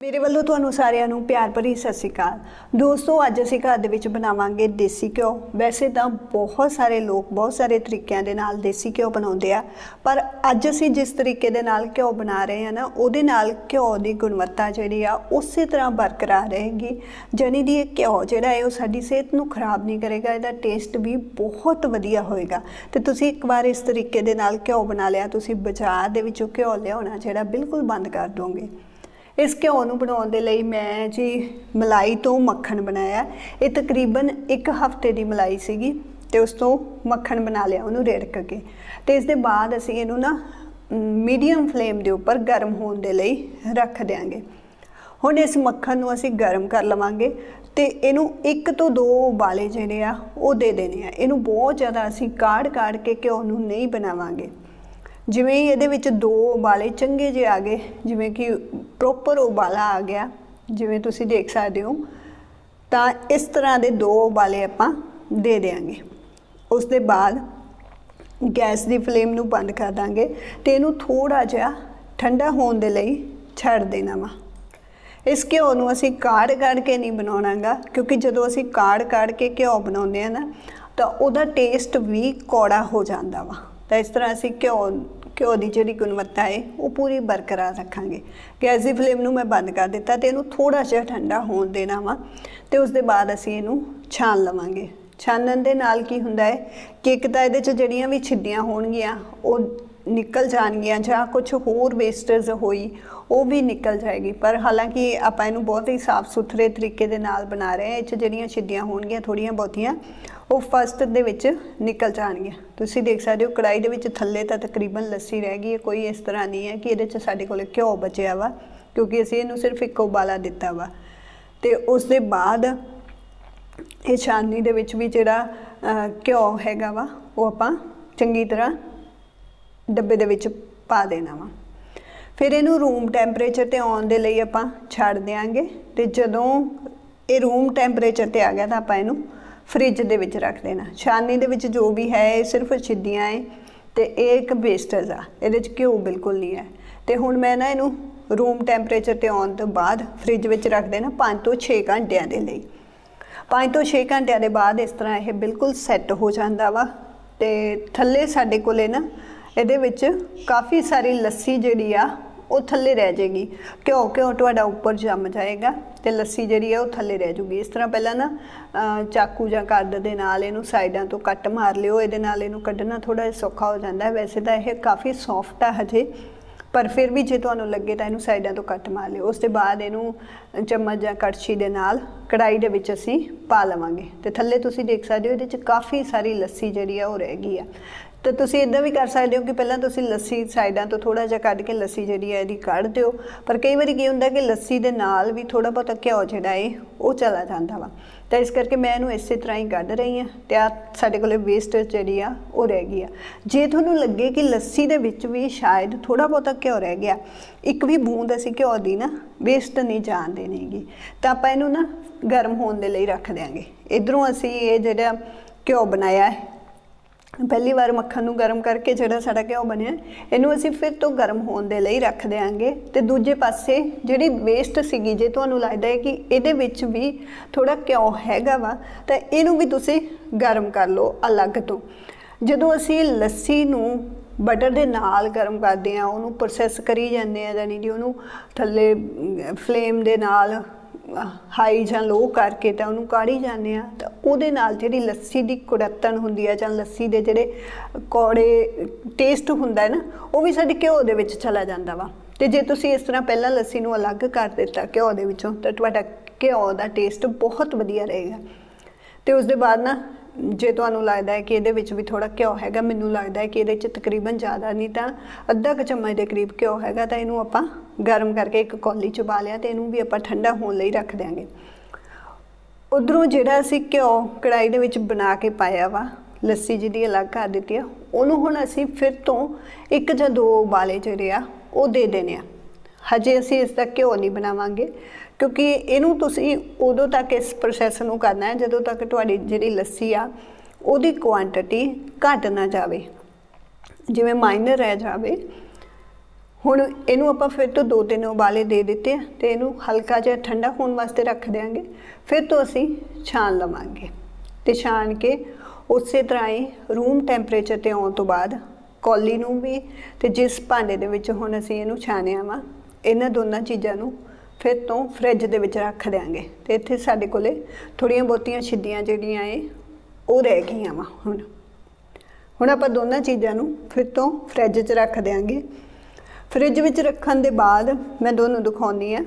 ਮੇਰੇ ਵੱਲੋਂ ਤੁਹਾਨੂੰ ਸਾਰਿਆਂ ਨੂੰ ਪਿਆਰ ਭਰੀ ਸਤਿ ਸ਼੍ਰੀ ਅਕਾਲ। ਦੋਸਤੋ, ਅੱਜ ਅਸੀਂ ਘਰ ਦੇ ਵਿੱਚ ਬਣਾਵਾਂਗੇ ਦੇਸੀ ਘਿਓ। ਵੈਸੇ ਤਾਂ ਬਹੁਤ ਸਾਰੇ ਲੋਕ ਬਹੁਤ ਸਾਰੇ ਤਰੀਕਿਆਂ ਦੇ ਨਾਲ ਦੇਸੀ ਘਿਓ ਬਣਾਉਂਦੇ ਆ, ਪਰ ਅੱਜ ਅਸੀਂ ਜਿਸ ਤਰੀਕੇ ਦੇ ਨਾਲ ਘਿਓ ਬਣਾ ਰਹੇ ਹਾਂ ਨਾ, ਉਹਦੇ ਨਾਲ ਘਿਓ ਦੀ ਗੁਣਵੱਤਾ ਜਿਹੜੀ ਆ, ਉਸੇ ਤਰ੍ਹਾਂ ਬਰਕਰਾਰ ਰਹੇਗੀ। ਜਾਣੀ ਦੀ ਇਹ ਘਿਓ ਜਿਹੜਾ ਹੈ, ਉਹ ਸਾਡੀ ਸਿਹਤ ਨੂੰ ਖਰਾਬ ਨਹੀਂ ਕਰੇਗਾ, ਇਹਦਾ ਟੇਸਟ ਵੀ ਬਹੁਤ ਵਧੀਆ ਹੋਏਗਾ। ਤੇ ਤੁਸੀਂ ਇੱਕ ਵਾਰ ਇਸ ਤਰੀਕੇ ਦੇ ਨਾਲ ਘਿਓ ਬਣਾ ਲਿਆ, ਤੁਸੀਂ ਬਾਜ਼ਾਰ ਦੇ ਵਿੱਚੋਂ ਘਿਓ ਲਿਆਉਣਾ, ਜਿਹੜਾ ਬਿਲਕੁਲ ਬੰਦ ਕਰ ਦੋਗੇ। ਇਸ ਘਿਓ ਨੂੰ ਬਣਾਉਣ ਦੇ ਲਈ ਮੈਂ ਜੀ ਮਲਾਈ ਤੋਂ ਮੱਖਣ ਬਣਾਇਆ। ਇਹ ਤਕਰੀਬਨ 1 ਹਫ਼ਤੇ ਦੀ ਮਲਾਈ ਸੀਗੀ ਤੇ ਉਸ ਤੋਂ ਮੱਖਣ ਬਣਾ ਲਿਆ ਉਹਨੂੰ ਰੇੜਕ ਕੇ ਤੇ ਇਸ ਦੇ ਬਾਅਦ ਅਸੀਂ ਇਹਨੂੰ ਨਾ ਮੀਡੀਅਮ ਫਲੇਮ ਦੇ ਉੱਪਰ ਗਰਮ ਹੋਣ ਦੇ ਲਈ ਰੱਖ ਦਿਆਂਗੇ। ਹੁਣ ਇਸ ਮੱਖਣ ਨੂੰ ਅਸੀਂ ਗਰਮ ਕਰ ਲਵਾਂਗੇ ਤੇ ਇਹਨੂੰ ਇੱਕ ਤੋਂ ਦੋ ਉਬਾਲੇ ਜਿਹੜੇ ਆ ਉਹ ਦੇ ਦੇਣੇ ਆ। ਇਹਨੂੰ ਬਹੁਤ ਜ਼ਿਆਦਾ ਅਸੀਂ ਕਾੜ ਕਾੜ ਕੇ ਘਿਓ ਨੂੰ ਨਹੀਂ ਬਣਾਵਾਂਗੇ। ਜਿਵੇਂ ਹੀ ਇਹਦੇ ਵਿੱਚ ਦੋ ਉਬਾਲੇ ਚੰਗੇ ਜਿਹੇ ਆ ਗਏ, ਜਿਵੇਂ ਕਿ ਪ੍ਰੋਪਰ ਉਬਾਲਾ ਆ ਗਿਆ, ਜਿਵੇਂ ਤੁਸੀਂ ਦੇਖ ਸਕਦੇ ਹੋ, ਤਾਂ ਇਸ ਤਰ੍ਹਾਂ ਦੇ ਦੋ ਉਬਾਲੇ ਆਪਾਂ ਦੇ ਦੇਾਂਗੇ ਉਸ ਦੇ ਬਾਅਦ ਗੈਸ ਦੀ ਫਲੇਮ ਨੂੰ ਬੰਦ ਕਰ ਦਾਂਗੇ ਤੇ ਇਹਨੂੰ ਥੋੜਾ ਜਿਹਾ ਠੰਡਾ ਹੋਣ ਦੇ ਲਈ ਛੱਡ ਦੇਣਾ ਵਾ। ਇਸ ਘਿਓ ਨੂੰ ਅਸੀਂ ਕਾੜ ਕਾੜ ਕੇ ਨਹੀਂ ਬਣਾਉਣਾਗਾ, ਕਿਉਂਕਿ ਜਦੋਂ ਅਸੀਂ ਕਾੜ ਕਾੜ ਕੇ ਘਿਓ ਬਣਾਉਂਦੇ ਆ ਨਾ, ਤਾਂ ਉਹਦਾ ਟੇਸਟ ਵੀ ਕੌੜਾ ਹੋ ਜਾਂਦਾ ਵਾ। ਤਾਂ ਇਸ ਤਰ੍ਹਾਂ ਅਸੀਂ ਘਿਓ ਘਿਓ ਦੀ ਜਿਹੜੀ ਗੁਣਵੱਤਾ ਹੈ, ਉਹ ਪੂਰੀ ਬਰਕਰਾਰ ਰੱਖਾਂਗੇ। ਗੈਸ ਦੀ ਫਲੇਮ ਨੂੰ ਮੈਂ ਬੰਦ ਕਰ ਦਿੱਤਾ ਤੇ ਇਹਨੂੰ ਥੋੜਾ ਜਿਹਾ ਠੰਡਾ ਹੋਣ ਦੇਣਾ ਵਾ ਤੇ ਉਸ ਦੇ ਬਾਅਦ ਅਸੀਂ ਇਹਨੂੰ ਛਾਣ ਲਵਾਂਗੇ। ਛਾਣਨ ਦੇ ਨਾਲ ਕੀ ਹੁੰਦਾ ਹੈ ਕਿ ਇੱਕ ਤਾਂ ਇਹਦੇ ਚ ਜਿਹੜੀਆਂ ਵੀ ਛਿੱਡੀਆਂ ਹੋਣਗੀਆਂ, ਉਹ ਨਿਕਲ ਜਾਣਗੀਆਂ ਜਾਂ ਕੁਝ ਹੋਰ ਵੇਸਟਸ ਹੋਈ ਉਹ ਵੀ ਨਿਕਲ ਜਾਏਗੀ। ਪਰ ਹਾਲਾਂਕਿ ਆਪਾਂ ਇਹਨੂੰ ਬਹੁਤ ਹੀ ਸਾਫ਼ ਸੁਥਰੇ ਤਰੀਕੇ ਦੇ ਨਾਲ ਬਣਾ ਰਹੇ ਹਾਂ। ਇਹ 'ਚ ਜਿਹੜੀਆਂ ਛਿੱਡੀਆਂ ਹੋਣਗੀਆਂ ਥੋੜੀਆਂ ਬਹੁਤੀਆਂ, ਉਹ ਫਸਟ ਦੇ ਵਿੱਚ ਨਿਕਲ ਜਾਣਗੀਆਂ। ਤੁਸੀਂ ਦੇਖ ਸਕਦੇ ਹੋ ਕੜਾਈ ਦੇ ਵਿੱਚ ਥੱਲੇ ਤਾਂ ਤਕਰੀਬਨ ਲੱਸੀ ਰਹਿ ਗਈ ਹੈ। ਕੋਈ ਇਸ ਤਰ੍ਹਾਂ ਨਹੀਂ ਹੈ ਕਿ ਇਹਦੇ 'ਚ ਸਾਡੇ ਕੋਲ ਘਿਓ ਬਚਿਆ ਵਾ, ਕਿਉਂਕਿ ਅਸੀਂ ਇਹਨੂੰ ਸਿਰਫ ਇੱਕ ਉਬਾਲਾ ਦਿੱਤਾ ਵਾ। ਤੇ ਉਸ ਦੇ ਬਾਅਦ ਇਹ ਛਾਨਣੀ ਦੇ ਵਿੱਚ ਵੀ ਜਿਹੜਾ ਘਿਓ ਹੈਗਾ ਵਾ, ਉਹ ਆਪਾਂ ਚੰਗੀ ਤਰ੍ਹਾਂ ਡੱਬੇ ਦੇ ਵਿੱਚ ਪਾ ਦੇਣਾ ਵਾ। ਫਿਰ ਇਹਨੂੰ ਰੂਮ ਟੈਂਪਰੇਚਰ ਤੇ ਆਉਣ ਦੇ ਲਈ ਆਪਾਂ ਛੱਡ ਦਿਆਂਗੇ ਤੇ ਜਦੋਂ ਇਹ ਰੂਮ ਟੈਂਪਰੇਚਰ ਤੇ ਆ ਗਿਆ ਤਾਂ ਆਪਾਂ ਇਹਨੂੰ ਫ੍ਰਿਜ ਦੇ ਵਿੱਚ ਰੱਖ ਦੇਣਾ। ਛਾਨਣੀ ਦੇ ਵਿੱਚ ਜੋ ਵੀ ਹੈ, ਇਹ ਸਿਰਫ ਛਿੱਦੀਆਂ ਹੈ ਤੇ ਇਹ ਇੱਕ ਵੇਸਟੇਜ ਆ, ਇਹਦੇ ਚ ਘਿਓ ਬਿਲਕੁਲ ਨਹੀਂ ਹੈ। ਤੇ ਹੁਣ ਮੈਂ ਨਾ ਇਹਨੂੰ ਰੂਮ ਟੈਂਪਰੇਚਰ ਤੇ ਆਉਣ ਤੋਂ ਬਾਅਦ ਫ੍ਰਿਜ ਵਿੱਚ ਰੱਖ ਦੇਣਾ 5 ਤੋਂ 6 ਘੰਟਿਆਂ ਦੇ ਲਈ। 5 ਤੋਂ 6 ਘੰਟਿਆਂ ਦੇ ਬਾਅਦ ਇਸ ਤਰ੍ਹਾਂ ਇਹ ਬਿਲਕੁਲ ਸੈੱਟ ਹੋ ਜਾਂਦਾ ਵਾ ਤੇ ਥੱਲੇ ਸਾਡੇ ਕੋਲੇ ਨਾ ਇਹਦੇ ਵਿੱਚ ਕਾਫੀ ਸਾਰੀ ਲੱਸੀ ਜਿਹੜੀ ਆ ਉਹ ਥੱਲੇ ਰਹਿ ਜਾਏਗੀ। ਘਿਓ ਘਿਓ ਤੁਹਾਡਾ ਉੱਪਰ ਜੰਮ ਜਾਏਗਾ ਤੇ ਲੱਸੀ ਜਿਹੜੀ ਆ ਉਹ ਥੱਲੇ ਰਹਿ ਜੂਗੀ। ਇਸ ਤਰ੍ਹਾਂ ਪਹਿਲਾਂ ਨਾ ਚਾਕੂ ਜਾਂ ਕੱਦ ਦੇ ਨਾਲ ਇਹਨੂੰ ਸਾਈਡਾਂ ਤੋਂ ਕੱਟ ਮਾਰ ਲਿਓ। ਇਹਦੇ ਨਾਲ ਇਹਨੂੰ ਕੱਢਣਾ ਥੋੜਾ ਜਿਹਾ ਸੌਖਾ ਹੋ ਜਾਂਦਾ ਹੈ। ਵੈਸੇ ਤਾਂ ਇਹ ਕਾਫੀ ਸੌਫਟ ਆ ਹਜੇ, ਪਰ ਫਿਰ ਵੀ ਜੇ ਤੁਹਾਨੂੰ ਲੱਗੇ ਤਾਂ ਇਹਨੂੰ ਸਾਈਡਾਂ ਤੋਂ ਕੱਟ ਮਾਰ ਲਿਓ। ਉਸ ਤੋਂ ਬਾਅਦ ਇਹਨੂੰ ਚਮਚ ਜਾਂ ਕੜਛੀ ਦੇ ਨਾਲ ਕੜਾਈ ਦੇ ਵਿੱਚ ਅਸੀਂ ਪਾ ਲਵਾਂਗੇ। ਤੇ ਥੱਲੇ ਤੁਸੀਂ ਦੇਖ ਸਕਦੇ ਹੋ ਇਹਦੇ ਚ ਕਾਫੀ ਸਾਰੀ ਲੱਸੀ ਜਿਹੜੀ ਆ ਉਹ ਰਹਿ ਗਈ ਆ। ਤੇ ਤੁਸੀਂ ਇਦਾਂ ਵੀ ਕਰ ਸਕਦੇ ਹੋ ਕਿ ਪਹਿਲਾਂ ਤੁਸੀਂ ਲੱਸੀ ਸਾਈਡਾਂ ਤੋਂ ਥੋੜਾ ਜਿਹਾ ਕੱਢ ਕੇ ਲੱਸੀ ਜਿਹੜੀ ਹੈ ਇਹਦੀ ਕੱਢ ਦਿਓ। ਪਰ ਕਈ ਵਾਰੀ ਕੀ ਹੁੰਦਾ ਕਿ ਲੱਸੀ ਦੇ ਨਾਲ ਵੀ ਥੋੜਾ ਬਹੁਤਾ ਘਿਓ ਜਿਹੜਾ ਹੈ ਉਹ ਚਲਾ ਜਾਂਦਾ ਵਾ। ਤਾਂ ਇਸ ਕਰਕੇ ਮੈਂ ਇਹਨੂੰ ਇਸੇ ਤਰ੍ਹਾਂ ਹੀ ਕੱਢ ਰਹੀ ਹਾਂ ਤੇ ਆ ਸਾਡੇ ਕੋਲੇ ਵੇਸਟ ਜਿਹੜੀ ਆ, ਉਹ ਰਹਿ ਗਈ ਆ। ਜੇ ਤੁਹਾਨੂੰ ਲੱਗੇ ਕਿ ਲੱਸੀ ਦੇ ਵਿੱਚ ਵੀ ਸ਼ਾਇਦ ਥੋੜਾ ਬਹੁਤਾ ਘਿਓ ਰਹਿ ਗਿਆ, ਇੱਕ ਵੀ ਬੂੰਦ ਅਸੀਂ ਘਿਓ ਦੀ ਨਾ ਵੇਸਟ ਨਹੀਂ ਜਾਣ ਦੇਣੀਗੀ ਤਾਂ ਆਪਾਂ ਇਹਨੂੰ ਨਾ ਗਰਮ ਹੋਣ ਦੇ ਲਈ ਰੱਖ ਦਿਆਂਗੇ। ਇਧਰੋਂ ਅਸੀਂ ਇਹ ਜਿਹੜਾ ਘਿਓ ਬਣਾਇਆ ਹੈ ਪਹਿਲੀ ਵਾਰ ਮੱਖਣ ਨੂੰ ਗਰਮ ਕਰਕੇ ਜਿਹੜਾ ਸਾਡਾ ਘਿਓ ਬਣਿਆ, ਇਹਨੂੰ ਅਸੀਂ ਫਿਰ ਤੋਂ ਗਰਮ ਹੋਣ ਦੇ ਲਈ ਰੱਖ ਦਿਆਂਗੇ। ਤੇ ਦੂਜੇ ਪਾਸੇ ਜਿਹੜੀ ਵੇਸਟ ਸੀਗੀ, ਜੇ ਤੁਹਾਨੂੰ ਲੱਗਦਾ ਹੈ ਕਿ ਇਹਦੇ ਵਿੱਚ ਵੀ ਥੋੜਾ ਘਿਓ ਹੈਗਾ ਵਾ, ਤਾਂ ਇਹਨੂੰ ਵੀ ਤੁਸੀਂ ਗਰਮ ਕਰ ਲਓ ਅਲੱਗ ਤੋਂ। ਜਦੋਂ ਅਸੀਂ ਲੱਸੀ ਨੂੰ ਬਟਰ ਦੇ ਨਾਲ ਗਰਮ ਕਰਦੇ ਆ ਉਹਨੂੰ ਪ੍ਰੋਸੈਸ ਕਰੀ ਜਾਂਦੇ ਆ ਯਾਨੀ ਕਿ ਉਹਨੂੰ ਥੱਲੇ ਫਲੇਮ ਦੇ ਨਾਲ ਹਾਈ ਜਾਂ ਲੋ ਕਰਕੇ ਤਾਂ ਉਹਨੂੰ ਕਾੜੀ ਜਾਂਦੇ ਆ, ਤਾਂ ਉਹਦੇ ਨਾਲ ਜਿਹੜੀ ਲੱਸੀ ਦੀ ਕੁੜੱਤਣ ਹੁੰਦੀ ਆ ਜਾਂ ਲੱਸੀ ਦੇ ਜਿਹੜੇ ਕੌੜੇ ਟੇਸਟ ਹੁੰਦਾ ਹੈ ਨਾ, ਉਹ ਵੀ ਸਾਡੇ ਘਿਓ ਦੇ ਵਿੱਚ ਚਲਾ ਜਾਂਦਾ ਵਾ। ਤੇ ਜੇ ਤੁਸੀਂ ਇਸ ਤਰ੍ਹਾਂ ਪਹਿਲਾਂ ਲੱਸੀ ਨੂੰ ਅਲੱਗ ਕਰ ਦਿੱਤਾ ਘਿਓ ਦੇ ਵਿੱਚੋਂ, ਤਾਂ ਤੁਹਾਡਾ ਘਿਓ ਦਾ ਟੇਸਟ ਬਹੁਤ ਵਧੀਆ ਰਹੇਗਾ। ਤੇ ਉਸ ਦੇ ਬਾਅਦ ਨਾ ਜੇ ਤੁਹਾਨੂੰ ਲੱਗਦਾ ਹੈ ਕਿ ਇਹਦੇ ਵਿੱਚ ਵੀ ਥੋੜਾ ਘਿਓ ਹੈਗਾ, ਮੈਨੂੰ ਲੱਗਦਾ ਹੈ ਕਿ ਇਹਦੇ 'ਚ ਤਕਰੀਬਨ ਜ਼ਿਆਦਾ ਨਹੀਂ ਤਾਂ ਅੱਧਾ ਕੁ ਚਮਚ ਦੇ ਕਰੀਬ ਘਿਓ ਹੈਗਾ ਤਾਂ ਇਹਨੂੰ ਆਪਾਂ ਗਰਮ ਕਰਕੇ ਇੱਕ ਕੌਲੀ 'ਚ ਪਾ ਲਿਆ ਤੇ ਇਹਨੂੰ ਵੀ ਆਪਾਂ ਠੰਡਾ ਹੋਣ ਲਈ ਰੱਖ ਦਿਆਂਗੇ। ਉਧਰੋਂ ਜਿਹੜਾ ਅਸੀਂ ਘਿਓ ਕੜਾਈ ਦੇ ਵਿੱਚ ਬਣਾ ਕੇ ਪਾਇਆ ਵਾ, ਲੱਸੀ ਜਿਹਦੀ ਅਲੱਗ ਕਰ ਦਿੱਤੀ ਆ, ਉਹਨੂੰ ਹੁਣ ਅਸੀਂ ਫਿਰ ਤੋਂ ਇੱਕ ਜਾਂ ਦੋ ਉਬਾਲੇ ਜਿਹੜੇ ਆ, ਉਹ ਦੇ ਦੇਣੇ ਆ। ਹਜੇ ਅਸੀਂ ਇਸ ਦਾ ਘਿਓ ਨਹੀਂ ਬਣਾਵਾਂਗੇ, ਕਿਉਂਕਿ ਇਹਨੂੰ ਤੁਸੀਂ ਉਦੋਂ ਤੱਕ ਇਸ ਪ੍ਰੋਸੈਸ ਨੂੰ ਕਰਨਾ ਹੈ, ਜਦੋਂ ਤੱਕ ਤੁਹਾਡੀ ਜਿਹੜੀ ਲੱਸੀ ਆ, ਉਹਦੀ ਕੁਆਂਟੀਟੀ ਘਟ ਨਾ ਜਾਵੇ। ਜਿਵੇਂ ਮਾਈਨਰ ਰਹਿ ਜਾਵੇ, ਹੁਣ ਇਹਨੂੰ ਆਪਾਂ ਫਿਰ ਤੋਂ ਦੋ ਤਿੰਨ ਉਬਾਲੇ ਦੇ ਦਿੱਤੇ ਆ, ਤੇ ਇਹਨੂੰ ਹਲਕਾ ਜਿਹਾ ਠੰਡਾ ਹੋਣ ਵਾਸਤੇ ਰੱਖ ਦਿਆਂਗੇ, ਫਿਰ ਤੋਂ ਅਸੀਂ ਛਾਣ ਲਵਾਂਗੇ। ਤੇ ਛਾਣ ਕੇ ਉਸੇ ਤਰ੍ਹਾਂ ਹੀ ਰੂਮ ਟੈਂਪਰੇਚਰ ਤੇ ਆਉਣ ਤੋਂ ਬਾਅਦ, ਕੌਲੀ ਨੂੰ ਵੀ, ਤੇ ਜਿਸ ਭਾਂਡੇ ਦੇ ਵਿੱਚ ਹੁਣ ਅਸੀਂ ਇਹਨੂੰ ਛਾਣਿਆ ਵਾ ਇਹਨਾਂ ਦੋਨਾਂ ਚੀਜ਼ਾਂ ਨੂੰ ਫਿਰ ਤੋਂ ਫ੍ਰਿਜ ਦੇ ਵਿੱਚ ਰੱਖ ਦਿਆਂਗੇ। ਤੇ ਇੱਥੇ ਸਾਡੇ ਕੋਲੇ ਥੋੜੀਆਂ ਬਹੁਤੀਆਂ ਛਿੱਦੀਆਂ ਜਿਹੜੀਆਂ ਏ ਉਹ ਰਹਿ ਗਈਆਂ ਵਾ ਹੁਣ। ਹੁਣ ਆਪਾਂ ਦੋਨਾਂ ਚੀਜ਼ਾਂ ਨੂੰ ਫਿਰ ਤੋਂ ਫ੍ਰਿਜ 'ਚ ਰੱਖ ਦਿਆਂਗੇ। ਫ੍ਰਿਜ ਵਿੱਚ ਰੱਖਣ ਦੇ ਬਾਅਦ ਮੈਂ ਦੋਨੋਂ ਦਿਖਾਉਣੀ ਆ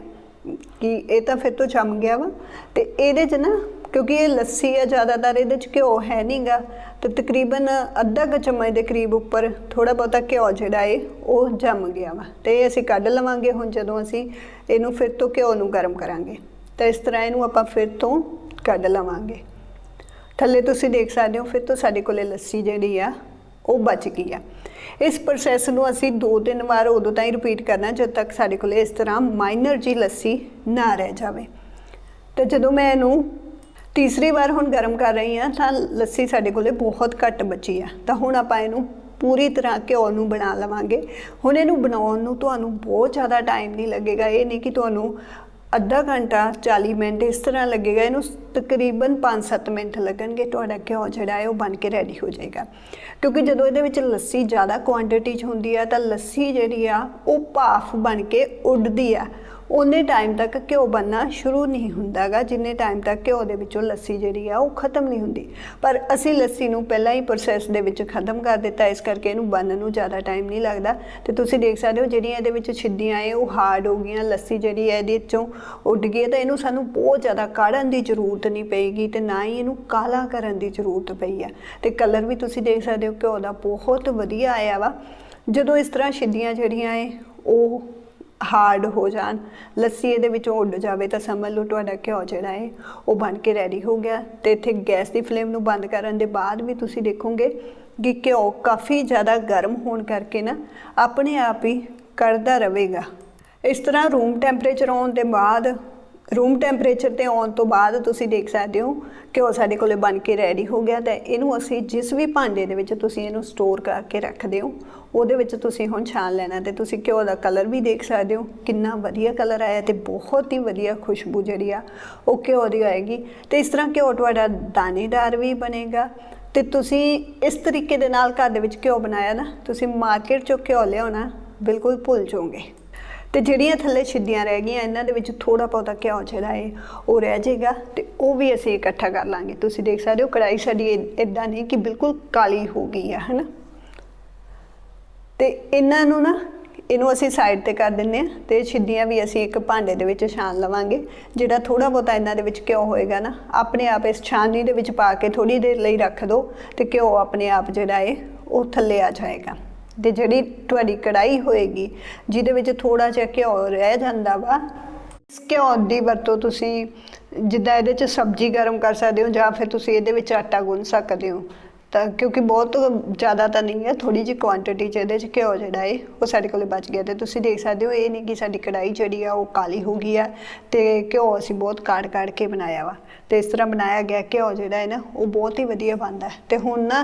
ਕਿ ਇਹ ਤਾਂ ਫਿਰ ਤੋਂ ਜੰਮ ਗਿਆ ਵਾ। ਤੇ ਇਹਦੇ 'ਚ ਨਾ ਕਿਉਂਕਿ ਇਹ ਲੱਸੀ ਆ, ਜ਼ਿਆਦਾਤਰ ਇਹਦੇ 'ਚ ਘਿਓ ਹੈ ਨਹੀਂਗਾ ਤੇ ਤਕਰੀਬਨ ਅੱਧਾ ਕੁ ਚਮਚ ਦੇ ਕਰੀਬ ਉੱਪਰ ਥੋੜਾ ਬਹੁਤਾ ਘਿਓ ਜਿਹੜਾ ਏ, ਉਹ ਜੰਮ ਗਿਆ ਵਾ। ਤੇ ਇਹ ਅਸੀਂ ਕੱਢ ਲਵਾਂਗੇ ਹੁਣ ਜਦੋਂ ਅਸੀਂ ਇਹਨੂੰ ਫਿਰ ਤੋਂ ਘਿਓ ਨੂੰ ਗਰਮ ਕਰਾਂਗੇ। ਤਾਂ ਇਸ ਤਰ੍ਹਾਂ ਇਹਨੂੰ ਆਪਾਂ ਫਿਰ ਤੋਂ ਕੱਢ ਲਵਾਂਗੇ। ਥੱਲੇ ਤੁਸੀਂ ਦੇਖ ਸਕਦੇ ਹੋ, ਫਿਰ ਤੋਂ ਸਾਡੇ ਕੋਲੇ ਲੱਸੀ ਜਿਹੜੀ ਆ, ਉਹ ਬਚ ਗਈ ਆ। ਇਸ ਪ੍ਰੋਸੈਸ ਨੂੰ ਅਸੀਂ ਦੋ ਤਿੰਨ ਵਾਰ ਉਦੋਂ ਤਾਂ ਹੀ ਰਿਪੀਟ ਕਰਨਾ, ਜਦ ਤੱਕ ਸਾਡੇ ਕੋਲੇ ਇਸ ਤਰ੍ਹਾਂ ਮਾਈਨਰ ਜੀ ਲੱਸੀ ਨਾ ਰਹਿ ਜਾਵੇ। ਤੇ ਜਦੋਂ ਮੈਂ ਇਹਨੂੰ ਤੀਸਰੀ ਵਾਰ ਹੁਣ ਗਰਮ ਕਰ ਰਹੀ ਹਾਂ, ਤਾਂ ਲੱਸੀ ਸਾਡੇ ਕੋਲੇ ਬਹੁਤ ਘੱਟ ਬਚੀ ਆ। ਤਾਂ ਹੁਣ ਆਪਾਂ ਇਹਨੂੰ ਪੂਰੀ ਤਰ੍ਹਾਂ ਘਿਓ ਨੂੰ ਬਣਾ ਲਵਾਂਗੇ। ਹੁਣ ਇਹਨੂੰ ਬਣਾਉਣ ਨੂੰ ਤੁਹਾਨੂੰ ਬਹੁਤ ਜ਼ਿਆਦਾ ਟਾਈਮ ਨਹੀਂ ਲੱਗੇਗਾ। ਇਹ ਨਹੀਂ ਕਿ ਤੁਹਾਨੂੰ ਅੱਧਾ ਘੰਟਾ 40 ਮਿੰਟ ਇਸ ਤਰ੍ਹਾਂ ਲੱਗੇਗਾ। ਇਹਨੂੰ ਤਕਰੀਬਨ 5-7 ਮਿੰਟ ਲੱਗਣਗੇ। ਤੁਹਾਡਾ ਘਿਓ ਜਿਹੜਾ ਹੈ ਉਹ ਬਣ ਕੇ ਰੈਡੀ ਹੋ ਜਾਏਗਾ। ਕਿਉਂਕਿ ਜਦੋਂ ਇਹਦੇ ਵਿੱਚ ਲੱਸੀ ਜ਼ਿਆਦਾ ਕੁਆਂਟੀਟੀ 'ਚ ਹੁੰਦੀ ਆ, ਤਾਂ ਲੱਸੀ ਜਿਹੜੀ ਆ, ਉਹ ਭਾਫ ਬਣ ਕੇ ਉੱਡਦੀ ਆ। ਉਹਨੇ ਟਾਈਮ ਤੱਕ ਘਿਓ ਬਣਨਾ ਸ਼ੁਰੂ ਨਹੀਂ ਹੁੰਦਾਗਾ, ਜਿੰਨੇ ਟਾਈਮ ਤੱਕ ਘਿਓ ਦੇ ਵਿੱਚੋਂ ਲੱਸੀ ਜਿਹੜੀ ਆ ਉਹ ਖਤਮ ਨਹੀਂ ਹੁੰਦੀ। ਪਰ ਅਸੀਂ ਲੱਸੀ ਨੂੰ ਪਹਿਲਾਂ ਹੀ ਪ੍ਰੋਸੈਸ ਦੇ ਵਿੱਚ ਖਤਮ ਕਰ ਦਿੱਤਾ, ਇਸ ਕਰਕੇ ਇਹਨੂੰ ਬਣਨ ਨੂੰ ਜ਼ਿਆਦਾ ਟਾਈਮ ਨਹੀਂ ਲੱਗਦਾ। ਤੇ ਤੁਸੀਂ ਦੇਖ ਸਕਦੇ ਹੋ ਜਿਹੜੀਆਂ ਇਹਦੇ ਵਿੱਚ ਛਿੱਦੀਆਂ ਏ ਉਹ ਹਾਰਡ ਹੋ ਗਈਆਂ, ਲੱਸੀ ਜਿਹੜੀ ਹੈ ਇਹਦੇ ਵਿੱਚੋਂ ਉੱਡ ਗਈ ਹੈ ਤਾਂ ਇਹਨੂੰ ਸਾਨੂੰ ਬਹੁਤ ਜ਼ਿਆਦਾ ਕਾੜਨ ਦੀ ਜ਼ਰੂਰਤ ਨਹੀਂ ਪਏਗੀ ਤੇ ਨਾ ਹੀ ਇਹਨੂੰ ਕਾਲਾ ਕਰਨ ਦੀ ਜ਼ਰੂਰਤ ਪਈ ਆ। ਤੇ ਕਲਰ ਵੀ ਤੁਸੀਂ ਦੇਖ ਸਕਦੇ ਹੋ, ਘਿਓ ਦਾ ਬਹੁਤ ਵਧੀਆ ਆਇਆ ਵਾ। ਜਦੋਂ ਇਸ ਤਰ੍ਹਾਂ ਛਿੱਦੀਆਂ ਜਿਹੜੀਆਂ ਏ ਉਹ ਹਾਰਡ ਹੋ ਜਾਣ। ਲੱਸੀ ਇਹਦੇ ਵਿੱਚੋਂ ਉੱਡ ਜਾਵੇ ਤਾਂ ਸਮਝ ਲਓ ਤੁਹਾਡਾ ਘਿਓ ਜਿਹੜਾ ਹੈ ਉਹ ਬਣ ਕੇ ਰੈਡੀ ਹੋ ਗਿਆ। ਤੇ ਇੱਥੇ ਗੈਸ ਦੀ ਫਲੇਮ ਨੂੰ ਬੰਦ ਕਰਨ ਦੇ ਬਾਅਦ ਵੀ ਤੁਸੀਂ ਦੇਖੋਗੇ ਕਿ ਘਿਓ ਕਾਫੀ ਜ਼ਿਆਦਾ ਗਰਮ ਹੋਣ ਕਰਕੇ ਨਾ ਆਪਣੇ ਆਪ ਹੀ ਕੜਦਾ ਰਹੇਗਾ। ਇਸ ਤਰ੍ਹਾਂ ਰੂਮ ਟੈਂਪਰੇਚਰ ਆਉਣ ਦੇ ਬਾਅਦ ਰੂਮ ਟੈਂਪਰੇਚਰ ਤੇ ਆਉਣ ਤੋਂ ਬਾਅਦ ਤੁਸੀਂ ਦੇਖ ਸਕਦੇ ਹੋ ਕਿ ਉਹ ਸਾਡੇ ਕੋਲੇ ਬਣ ਕੇ ਰੈਡੀ ਹੋ ਗਿਆ ਤੇ ਇਹਨੂੰ ਅਸੀਂ ਜਿਸ ਵੀ ਭਾਂਡੇ ਦੇ ਵਿੱਚ ਤੁਸੀਂ ਇਹਨੂੰ ਸਟੋਰ ਕਰਕੇ ਰੱਖਦੇ ਹੋ, ਉਹਦੇ ਵਿੱਚ ਤੁਸੀਂ ਹੁਣ ਛਾਣ ਲੈਣਾ ਤੇ ਤੁਸੀਂ ਘਿਓ ਦਾ ਕਲਰ ਵੀ ਦੇਖ ਸਕਦੇ ਹੋ, ਕਿੰਨਾ ਵਧੀਆ ਕਲਰ ਆਇਆ ਤੇ ਬਹੁਤ ਹੀ ਵਧੀਆ ਖੁਸ਼ਬੂ ਜਿਹੜੀ ਆ, ਉਹ ਘਿਓ ਦੀ ਆਏਗੀ। ਤੇ ਇਸ ਤਰ੍ਹਾਂ ਘਿਓ ਤੁਹਾਡਾ ਦਾਣੇਦਾਰ ਵੀ ਬਣੇਗਾ ਤੇ ਤੁਸੀਂ ਇਸ ਤਰੀਕੇ ਦੇ ਨਾਲ ਘਰ ਦੇ ਵਿੱਚ ਘਿਓ ਬਣਾਇਆ ਨਾ, ਤੁਸੀਂ ਮਾਰਕੀਟ ਚੋਂ ਘਿਓ ਲਿਆਉਣਾ ਬਿਲਕੁਲ ਭੁੱਲ ਜਾਓਗੇ। ਤੇ ਜਿਹੜੀਆਂ ਥੱਲੇ ਛਿੱਦੀਆਂ ਰਹਿ ਗਈਆਂ, ਇਹਨਾਂ ਦੇ ਵਿੱਚ ਥੋੜਾ ਬਹੁਤਾ ਘਿਓ ਜਿਹੜਾ ਹੈ ਉਹ ਰਹਿ ਜਾਏਗਾ ਤੇ ਉਹ ਵੀ ਅਸੀਂ ਇਕੱਠਾ ਕਰ ਲਾਂਗੇ। ਤੁਸੀਂ ਦੇਖ ਸਕਦੇ ਹੋ ਕੜਾਈ ਸਾਡੀ ਇਦਾਂ ਨਹੀਂ ਕਿ ਬਿਲਕੁਲ ਕਾਲੀ ਹੋ ਗਈ ਆ, ਹਨਾ? ਤੇ ਇਹਨਾਂ ਨੂੰ ਨਾ, ਇਹਨੂੰ ਅਸੀਂ ਸਾਈਡ ਤੇ ਕਰ ਦਿੰਨੇ ਆ ਤੇ ਛਿੱਦੀਆਂ ਵੀ ਅਸੀਂ ਇੱਕ ਭਾਂਡੇ ਦੇ ਵਿੱਚ ਛਾਣ ਲਵਾਂਗੇ। ਜਿਹੜਾ ਥੋੜਾ ਬਹੁਤਾ ਇਹਨਾਂ ਦੇ ਵਿੱਚ ਘਿਓ ਹੋਏਗਾ ਨਾ, ਆਪਣੇ ਆਪ ਇਸ ਛਾਨਣੀ ਦੇ ਵਿੱਚ ਪਾ ਕੇ ਥੋੜੀ ਦੇਰ ਲਈ ਰੱਖ ਦਿਓ ਤੇ ਘਿਓ ਆਪਣੇ ਆਪ ਜਿਹੜਾ ਹੈ ਉਹ ਥੱਲੇ ਆ ਜਾਏਗਾ। ਤੇ ਜਿਹੜੀ ਤੁਹਾਡੀ ਕੜਾਈ ਹੋਏਗੀ, ਜਿਹਦੇ ਵਿੱਚ ਥੋੜਾ ਜਿਹਾ ਘਿਓ ਰਹਿ ਜਾਂਦਾ ਵਾ, ਇਸ ਘਿਓ ਦੀ ਵਰਤੋਂ ਤੁਸੀਂ ਜਿੱਦਾਂ ਇਹਦੇ 'ਚ ਸਬਜ਼ੀ ਗਰਮ ਕਰ ਸਕਦੇ ਹੋ ਜਾਂ ਫਿਰ ਤੁਸੀਂ ਇਹਦੇ ਵਿੱਚ ਆਟਾ ਗੁੰਨ ਸਕਦੇ ਹੋ। ਤਾਂ ਕਿਉਂਕਿ ਬਹੁਤ ਜ਼ਿਆਦਾ ਤਾਂ ਨਹੀਂ ਹੈ ਥੋੜੀ ਜਿਹੀ ਕੁਆਂਟੀਟੀ 'ਚ ਇਹਦੇ 'ਚ ਘਿਓ ਜਿਹੜਾ ਹੈ ਉਹ ਸਾਡੇ ਕੋਲੇ ਬਚ ਗਿਆ ਤੇ ਤੁਸੀਂ ਦੇਖ ਸਕਦੇ ਹੋ, ਇਹ ਨਹੀਂ ਕਿ ਸਾਡੀ ਕੜਾਈ ਜਿਹੜੀ ਆ ਉਹ ਕਾਲੀ ਹੋ ਗਈ ਆ ਤੇ ਘਿਓ ਅਸੀਂ ਬਹੁਤ ਕਾੜ ਕਾੜ ਕੇ ਬਣਾਇਆ ਵਾ। ਤੇ ਇਸ ਤਰ੍ਹਾਂ ਬਣਾਇਆ ਗਿਆ ਘਿਓ ਜਿਹੜਾ ਹੈ ਨਾ, ਉਹ ਬਹੁਤ ਹੀ ਵਧੀਆ ਬਣਦਾ। ਹੈ ਤੇ ਹੁਣ ਨਾ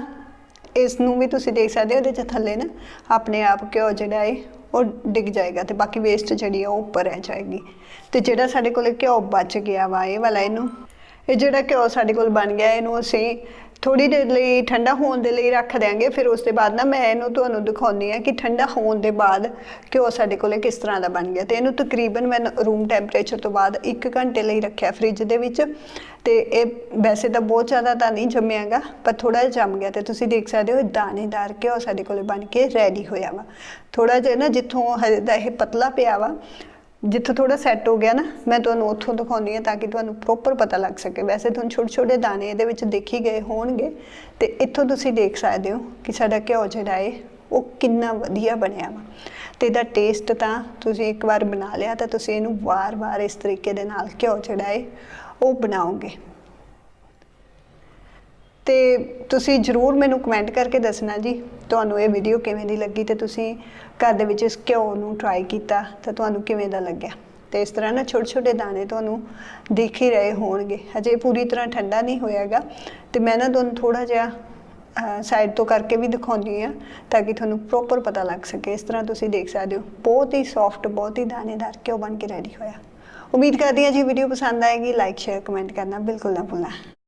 ਇਸ ਨੂੰ ਵੀ ਤੁਸੀਂ ਦੇਖ ਸਕਦੇ ਹੋ, ਉਹਦੇ ਚ ਥੱਲੇ ਨਾ ਆਪਣੇ ਆਪ ਘਿਓ ਜਿਹੜਾ ਹੈ ਉਹ ਡਿੱਗ ਜਾਏਗਾ ਤੇ ਬਾਕੀ ਵੇਸਟ ਜਿਹੜੀ ਆ ਉਹ ਉੱਪਰ ਰਹਿ ਜਾਏਗੀ। ਤੇ ਜਿਹੜਾ ਸਾਡੇ ਕੋਲ ਘਿਓ ਬਚ ਗਿਆ ਵਾ, ਇਹ ਵਾਲਾ ਇਹਨੂੰ, ਇਹ ਜਿਹੜਾ ਘਿਓ ਸਾਡੇ ਕੋਲ ਬਣ ਗਿਆ, ਇਹਨੂੰ ਅਸੀਂ ਥੋੜੀ ਦੇਰ ਲਈ ਠੰਡਾ ਹੋਣ ਦੇ ਲਈ ਰੱਖ ਦਿਆਂਗੇ, ਫਿਰ ਉਸ ਤੋਂ ਬਾਅਦ ਨਾ ਮੈਂ ਇਹਨੂੰ ਤੁਹਾਨੂੰ ਦਿਖਾਉਣੀ ਆ ਕਿ ਠੰਡਾ ਹੋਣ ਦੇ ਬਾਅਦ ਘਿਓ ਸਾਡੇ ਕੋਲੇ ਕਿਸ ਤਰ੍ਹਾਂ ਦਾ ਬਣ ਗਿਆ ਤੇ ਇਹਨੂੰ ਤਕਰੀਬਨ ਮੈਂ ਰੂਮ ਟੈਂਪਰੇਚਰ ਤੋਂ ਬਾਅਦ 1 ਘੰਟੇ ਲਈ ਰੱਖਿਆ ਫ੍ਰਿਜ ਦੇ ਵਿੱਚ ਤੇ ਇਹ ਵੈਸੇ ਤਾਂ ਬਹੁਤ ਜ਼ਿਆਦਾ ਤਾਂ ਨਹੀਂ ਜੰਮਿਆਗਾ, ਪਰ ਥੋੜਾ ਜਿਹਾ ਜੰਮ ਗਿਆ ਤੇ ਤੁਸੀਂ ਦੇਖ ਸਕਦੇ ਹੋ ਦਾਣੇਦਾਰ ਘਿਓ ਸਾਡੇ ਕੋਲੇ ਬਣ ਕੇ ਰੈਡੀ ਹੋਇਆ ਵਾ। ਥੋੜਾ ਜਿਹਾ ਨਾ ਜਿੱਥੋਂ ਹਜੇ ਦਾ ਇਹ ਪਤਲਾ ਪਿਆ ਵਾ ਜਿੱਥੋਂ ਥੋੜਾ ਸੈੱਟ ਹੋ ਗਿਆ ਨਾ, ਮੈਂ ਤੁਹਾਨੂੰ ਉੱਥੋਂ ਦਿਖਾਉਂਦੀ ਹਾਂ ਤਾਂ ਕਿ ਤੁਹਾਨੂੰ ਪ੍ਰੋਪਰ ਪਤਾ ਲੱਗ ਸਕੇ। ਵੈਸੇ ਤੁਹਾਨੂੰ ਛੋਟੇ ਛੋਟੇ ਦਾਣੇ ਇਹਦੇ ਵਿੱਚ ਦੇਖੀ ਗਏ ਹੋਣਗੇ ਤੇ ਇੱਥੋਂ ਤੁਸੀਂ ਦੇਖ ਸਕਦੇ ਹੋ ਕਿ ਸਾਡਾ ਘਿਓ ਜਿਹੜਾ ਹੈ, ਉਹ ਕਿੰਨਾ ਵਧੀਆ ਬਣਿਆ ਵਾ। ਤੇ ਇਹਦਾ ਟੇਸਟ ਤਾਂ ਤੁਸੀਂ ਇੱਕ ਵਾਰ ਬਣਾ ਲਿਆ ਤਾਂ ਤੁਸੀਂ ਇਹਨੂੰ ਵਾਰ-ਵਾਰ ਇਸ ਤਰੀਕੇ ਦੇ ਨਾਲ ਘਿਓ ਜਿਹੜਾ ਹੈ, ਉਹ ਬਣਾਓਗੇ। ਤੇ ਤੁਸੀਂ ਜਰੂਰ ਮੈਨੂੰ ਕਮੈਂਟ ਕਰਕੇ ਦੱਸਣਾ ਜੀ, ਤੁਹਾਨੂੰ ਇਹ ਵੀਡੀਓ ਕਿਵੇਂ ਦੀ ਲੱਗੀ ਤੇ ਤੁਸੀਂ ਘਰ ਦੇ ਵਿੱਚ ਇਸ ਘਿਓ ਨੂੰ ਟਰਾਈ ਕੀਤਾ ਤਾਂ ਤੁਹਾਨੂੰ ਕਿਵੇਂ ਦਾ ਲੱਗਿਆ? ਤੇ ਇਸ ਤਰ੍ਹਾਂ ਨਾ ਛੋਟੇ ਛੋਟੇ ਦਾਣੇ ਤੁਹਾਨੂੰ ਦਿਖ ਹੀ ਰਹੇ ਹੋਣਗੇ। ਹਜੇ ਪੂਰੀ ਤਰ੍ਹਾਂ ਠੰਡਾ ਨਹੀਂ ਹੋਇਆਗਾ ਤੇ ਮੈਂ ਨਾ ਤੁਹਾਨੂੰ ਥੋੜਾ ਜਿਹਾ ਸਾਈਡ ਤੋਂ ਕਰਕੇ ਵੀ ਦਿਖਾਉਂਦੀ ਆ ਤਾਂ ਕਿ ਤੁਹਾਨੂੰ ਪ੍ਰੋਪਰ ਪਤਾ ਲੱਗ ਸਕੇ। ਇਸ ਤਰ੍ਹਾਂ ਤੁਸੀਂ ਦੇਖ ਸਕਦੇ ਹੋ, ਬਹੁਤ ਹੀ ਸੌਫਟ ਬਹੁਤ ਹੀ ਦਾਣੇਦਾਰ ਘਿਓ ਬਣ ਕੇ ਰੈਡੀ ਹੋਇਆ। ਉਮੀਦ ਕਰਦੀ ਹਾਂ ਜੀ ਵੀਡੀਓ ਪਸੰਦ ਆਏਗੀ। ਲਾਈਕ ਸ਼ੇਅਰ ਕਮੈਂਟ ਕਰਨਾ ਬਿਲਕੁਲ ਨਾ ਭੁੱਲਣਾ।